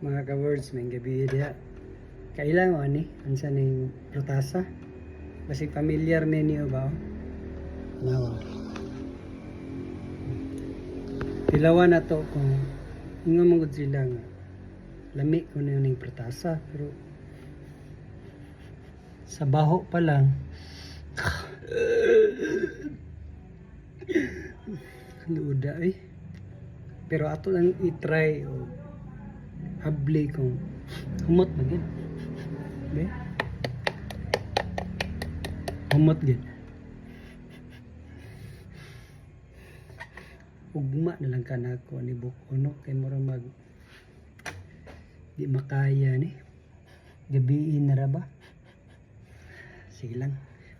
mga ka-words may gabi diha. Kailangan ni? Ansa ning protasa basi familiar ninyo ba Nawa. Pilawan na to kung ingon mo gud sila nga. Lami ko na ning protasa pero sa baho pa lang. Luda eh? Pero ato lang i-try o habli kung humot na gid be? Humot gid ugma na lang kanako ni Bukono kay mura mag di makaya ni. Gabiin na ra ba? Sige lang.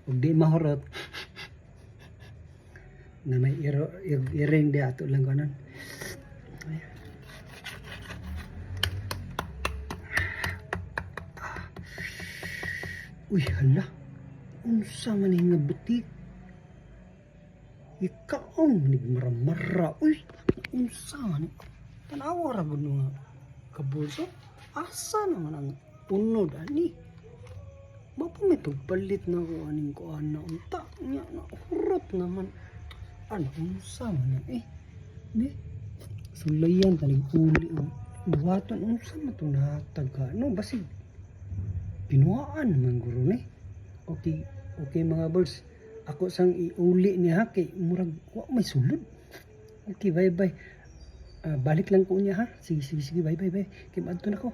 Ug di mahurot. Na may iro, iring di ato lang kanon Uy, hala. Unsa man nga butik? Ikaon nig maramara. Uy, unsa man? Tanawa ra gud nga kabulso. Asa naman ang unod ani? Bapa may tugpalit na ko aning ko ana unta nya na hurot naman. Ano unsa man eh? Di sulayan tanig uli o duwaton unsa man to nahatag ka no basig pinuhaan man guro ni. Okay okay mga birds ako sang iuli ni ha kay murag wa may sulod. Okay bye bye Ah, balik lang ko niya ha. Sige sige sige bye bye bye. Kay maadto na ko